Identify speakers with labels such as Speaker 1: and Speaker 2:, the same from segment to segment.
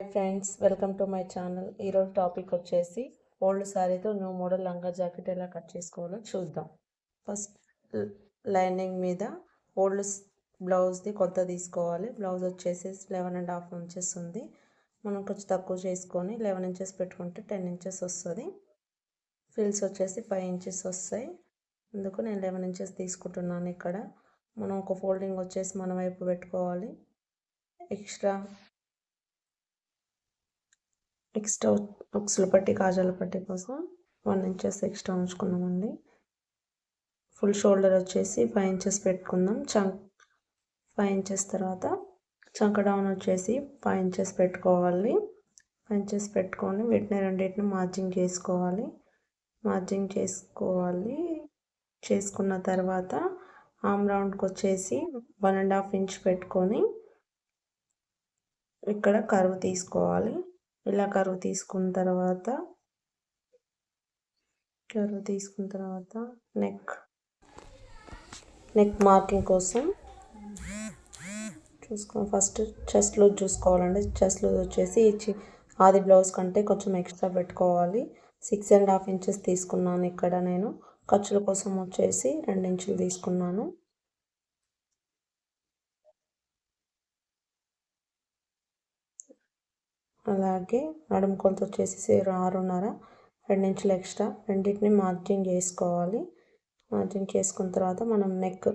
Speaker 1: Friends welcome to my channel. ఈరోజు topic వచ్చేసి old శారీతో న్యూ మోడల్ లంగా జాకెట్ ఎలా కట్ చేసుకోవాలో చూద్దాం. ఫస్ట్ లైనింగ్ మీద ఓల్డ్ బ్లౌజ్ది కొత్త తీసుకోవాలి. బ్లౌజ్ వచ్చేసి లెవెన్ అండ్ హాఫ్ ఇంచెస్ ఉంది. మనం కొంచెం తక్కువ చేసుకొని లెవెన్ ఇంచెస్ పెట్టుకుంటే టెన్ ఇంచెస్ వస్తుంది. ఫిల్స్ వచ్చేసి ఫైవ్ ఇంచెస్ వస్తాయి. అందుకు నేను లెవెన్ ఇంచెస్ తీసుకుంటున్నాను ఇక్కడ. మనం ఒక ఫోల్డింగ్ వచ్చేసి మన వైపు పెట్టుకోవాలి. ఎక్స్ట్రా ఎక్స్ట్రా ఉక్సుల పట్టి కాజాల పట్టి కోసం వన్ ఇంచెస్ ఎక్స్ట్రా ఉంచుకున్నామండి. ఫుల్ షోల్డర్ వచ్చేసి ఫైవ్ ఇంచెస్ పెట్టుకుందాం. చంక్ ఫైవ్ ఇంచెస్ తర్వాత చంక డౌన్ వచ్చేసి ఫైవ్ ఇంచెస్ పెట్టుకోవాలి. ఫైవ్ ఇంచెస్ పెట్టుకొని వీటిని రెండింటిని మార్జింగ్ చేసుకోవాలి. మార్జింగ్ చేసుకోవాలి. చేసుకున్న తర్వాత ఆమ్ రౌండ్కి వచ్చేసి వన్ అండ్ హాఫ్ ఇంచ్ పెట్టుకొని ఇక్కడ కరువు తీసుకోవాలి. ఇలా కరువు తీసుకున్న తర్వాత కరువు తీసుకున్న తర్వాత నెక్ నెక్ మార్కింగ్ కోసం చూసుకో ఫస్ట్ చెస్ట్ లూజ్ చూసుకోవాలండి. చెస్ట్ లూజ్ వచ్చేసి ఆది బ్లౌజ్ కంటే కొంచెం ఎక్స్ట్రా పెట్టుకోవాలి. సిక్స్ అండ్ హాఫ్ ఇంచెస్ తీసుకున్నాను ఇక్కడ నేను. ఖర్చుల కోసం వచ్చేసి రెండు ఇంచులు తీసుకున్నాను. అలాగే నడుము కొలత వచ్చేసి ఆరున్నర రెండు ఇంచులు ఎక్స్ట్రా రెండింటిని మార్జిన్ చేసుకోవాలి. మార్జిన్ చేసుకున్న తర్వాత మనం నెక్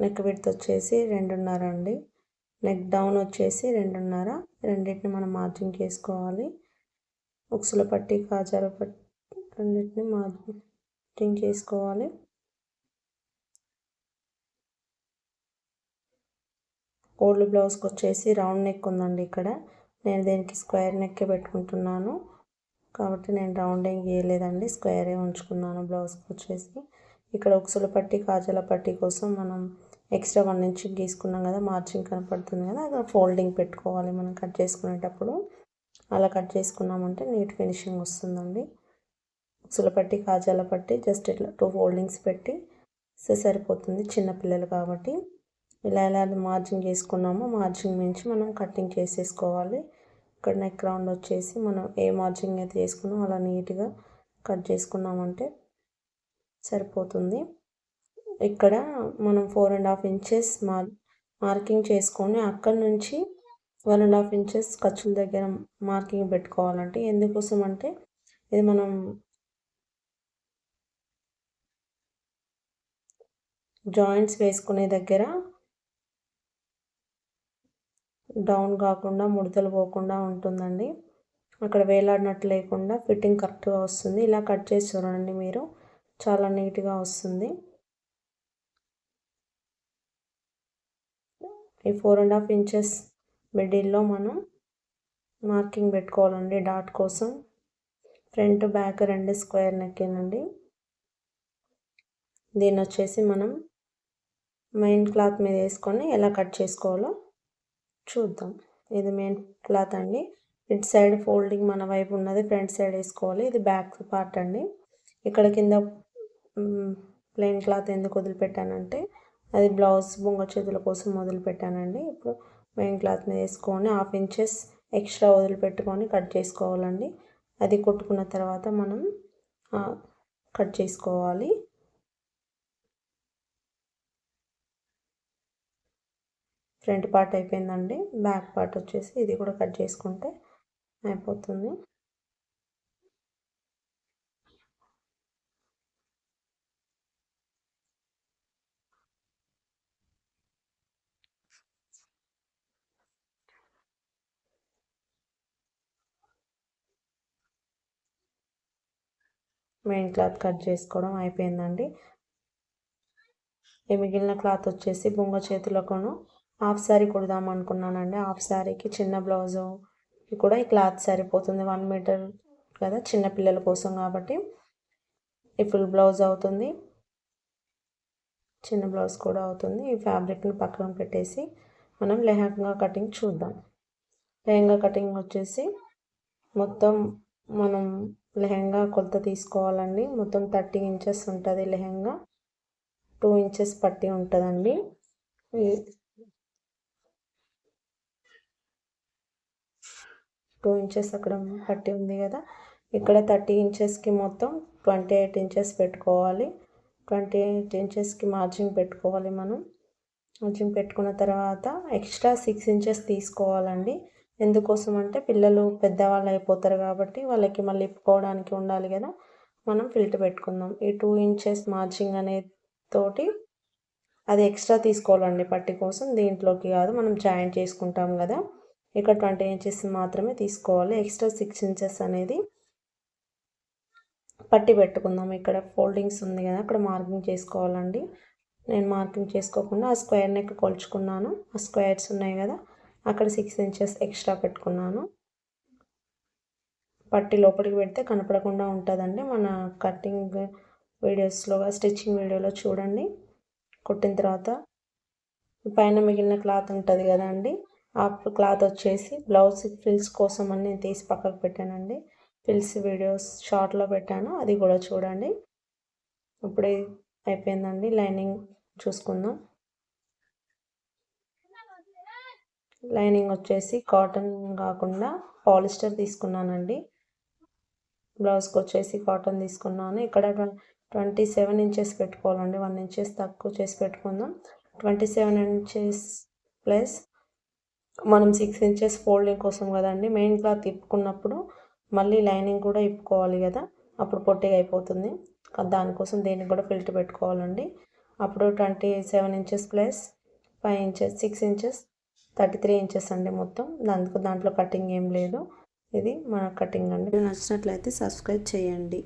Speaker 1: నెక్ విడ్త్ వచ్చేసి రెండున్నర అండి. నెక్ డౌన్ వచ్చేసి రెండున్నర రెండింటిని మనం మార్జిన్ చేసుకోవాలి. ఉక్సుల పట్టి కాజాల పట్టి రెండింటిని మార్జిన్ చేసుకోవాలి. ఓల్డ్ బ్లౌజ్కి వచ్చేసి రౌండ్ నెక్ ఉందండి ఇక్కడ. నేను దీనికి స్క్వేర్ నెక్కే పెట్టుకుంటున్నాను. కాబట్టి నేను రౌండింగ్ గీయలేదండి స్క్వేరే ఉంచుకున్నాను బ్లౌజ్కి వచ్చేసి. ఇక్కడ ఉక్సుల పట్టి కాజల పట్టి కోసం మనం ఎక్స్ట్రా వన్ ఇంచ్ గీసుకున్నాం కదా మార్చింగ్ కనపడుతుంది కదా అక్కడ ఫోల్డింగ్ పెట్టుకోవాలి మనం కట్ చేసుకునేటప్పుడు. అలా కట్ చేసుకున్నామంటే నీట్ ఫినిషింగ్ వస్తుందండి. ఉక్సుల పట్టి కాజాల పట్టి జస్ట్ ఇట్లా టూ ఫోల్డింగ్స్ పెట్టి సరిపోతుంది చిన్నపిల్లలు కాబట్టి. ఇలా ఎలా మార్జిన్ చేసుకున్నామో మార్జింగ్ నుంచి మనం కటింగ్ చేసేసుకోవాలి. ఇక్కడ నెక్ రౌండ్ వచ్చేసి మనం ఏ మార్జింగ్ అయితే చేసుకున్నామో అలా నీట్గా కట్ చేసుకున్నామంటే సరిపోతుంది. ఇక్కడ మనం ఫోర్ అండ్ హాఫ్ ఇంచెస్ మార్ మార్కింగ్ చేసుకొని అక్కడ నుంచి వన్ అండ్ హాఫ్ ఇంచెస్ ఖర్చుల దగ్గర మార్కింగ్ పెట్టుకోవాలంటే ఎందుకోసం అంటే ఇది మనం జాయింట్స్ వేసుకునే దగ్గర డౌన్ కాకుండా ముడతలు పోకుండా ఉంటుందండి. అక్కడ వేలాడినట్టు లేకుండా ఫిట్టింగ్ కరెక్ట్గా వస్తుంది. ఇలా కట్ చేసి చూడండి మీరు. చాలా నీట్గా వస్తుంది. ఈ ఫోర్ అండ్ హాఫ్ ఇంచెస్ మిడిల్లో మనం మార్కింగ్ పెట్టుకోవాలండి డాట్ కోసం. ఫ్రంట్ బ్యాక్ రెండు స్క్వేర్ నెక్కేనండి. దీన్ని వచ్చేసి మనం మెయిన్ క్లాత్ మీద వేసుకొని ఎలా కట్ చేసుకోవాలో చూద్దాం. ఇది మెయిన్ క్లాత్ అండి. ఇటు సైడ్ ఫోల్డింగ్ మన వైపు ఉన్నది ఫ్రంట్ సైడ్ వేసుకోవాలి. ఇది బ్యాక్ పార్ట్ అండి. ఇక్కడ కింద ప్లెయిన్ క్లాత్ ఎందుకు వదిలిపెట్టానంటే అది బ్లౌజ్ బొంగ చేతుల కోసం వదిలిపెట్టానండి. ఇప్పుడు మెయిన్ క్లాత్ మీద వేసుకొని హాఫ్ ఇంచెస్ ఎక్స్ట్రా వదిలిపెట్టుకొని కట్ చేసుకోవాలండి. అది కొట్టుకున్న తర్వాత మనం కట్ చేసుకోవాలి. ఫ్రంట్ పార్ట్ అయిపోయిందండి. బ్యాక్ పార్ట్ వచ్చేసి ఇది కూడా కట్ చేసుకుంటే అయిపోతుంది. మెయిన్ క్లాత్ కట్ చేసుకోవడం అయిపోయిందండి. ఈ మిగిలిన క్లాత్ వచ్చేసి బొంగ చేతులకును హాఫ్ శారీ కుడదాం అనుకున్నానండి. హాఫ్ శారీకి చిన్న బ్లౌజు కూడా ఈ క్లాత్ సరిపోతుంది. వన్ మీటర్ కదా చిన్న పిల్లల కోసం కాబట్టి ఈ ఫుల్ బ్లౌజ్ అవుతుంది. చిన్న బ్లౌజ్ కూడా అవుతుంది. ఈ ఫ్యాబ్రిక్ని పక్కన పెట్టేసి మనం లెహంగా కటింగ్ చూద్దాం. లెహంగా కటింగ్ వచ్చేసి మొత్తం మనం లెహంగా కొలత తీసుకోవాలండి. మొత్తం థర్టీ ఇంచెస్ ఉంటుంది లెహంగా. టూ ఇంచెస్ పట్టి ఉంటుందండి. టూ ఇంచెస్ అక్కడ పట్టి ఉంది కదా. ఇక్కడ థర్టీ ఇంచెస్కి మొత్తం ట్వంటీ ఎయిట్ ఇంచెస్ పెట్టుకోవాలి. ట్వంటీ ఎయిట్ ఇంచెస్కి మార్జిన్ పెట్టుకోవాలి మనం. మార్జిన్ పెట్టుకున్న తర్వాత ఎక్స్ట్రా సిక్స్ ఇంచెస్ తీసుకోవాలండి. ఎందుకోసం అంటే పిల్లలు పెద్దవాళ్ళు అయిపోతారు కాబట్టి వాళ్ళకి మళ్ళీ ఇప్పుకోవడానికి ఉండాలి కదా. మనం ఫిల్టర్ పెట్టుకుందాం. ఈ టూ ఇంచెస్ మార్జింగ్ అనే తోటి అది ఎక్స్ట్రా తీసుకోవాలండి పట్టి కోసం. దీంట్లోకి కాదు మనం జాయింట్ చేసుకుంటాం కదా. ఇక్కడ ట్వంటీ ఇంచెస్ మాత్రమే తీసుకోవాలి. ఎక్స్ట్రా సిక్స్ ఇంచెస్ అనేది పట్టి పెట్టుకుందాం. ఇక్కడ ఫోల్డింగ్స్ ఉంది కదా అక్కడ మార్కింగ్ చేసుకోవాలండి. నేను మార్కింగ్ చేసుకోకుండా ఆ స్క్వేర్ నెక్ కొలుచుకున్నాను. ఆ స్క్వేర్స్ ఉన్నాయి కదా అక్కడ సిక్స్ ఇంచెస్ ఎక్స్ట్రా పెట్టుకున్నాను. పట్టి లోపలికి పెడితే కనపడకుండా ఉంటుందండి. మన కటింగ్ వీడియోస్లో స్టిచ్చింగ్ వీడియోలో చూడండి. కుట్టిన తర్వాత పైన మిగిలిన క్లాత్ ఉంటుంది కదా అండి ఆ క్లాత్ వచ్చేసి బ్లౌజ్ ఫిల్స్ కోసం అని నేను తీసి పక్కకు పెట్టానండి. ఫిల్స్ వీడియోస్ షార్ట్లో పెట్టాను. అది కూడా చూడండి. ఇప్పుడే అయిపోయిందండి. లైనింగ్ చూసుకుందాం. లైనింగ్ వచ్చేసి కాటన్ కాకుండా పాలిస్టర్ తీసుకున్నానండి. బ్లౌజ్కి వచ్చేసి కాటన్ తీసుకున్నాను. ఇక్కడ ట్వంటీ సెవెన్ ఇంచెస్ పెట్టుకోవాలండి. వన్ ఇంచెస్ తక్కువ చేసి పెట్టుకుందాం. ట్వంటీ సెవెన్ ఇంచెస్ ప్లస్ మనం సిక్స్ ఇంచెస్ ఫోల్డింగ్ కోసం కదండి మెయిన్ క్లాత్ తిప్పుకున్నప్పుడు మళ్ళీ లైనింగ్ కూడా ఇప్పుకోవాలి కదా అప్పుడు పొట్టిగా అయిపోతుంది. దానికోసం దీనికి కూడా ఫిల్టర్ పెట్టుకోవాలండి. అప్పుడు twenty seven inches plus five inches six inches thirty three inches అండి మొత్తం. దాంట్లో దాంట్లో కటింగ్ ఏం లేదు. ఇది మన కటింగ్ అండి. నచ్చినట్లయితే సబ్స్క్రైబ్ చేయండి.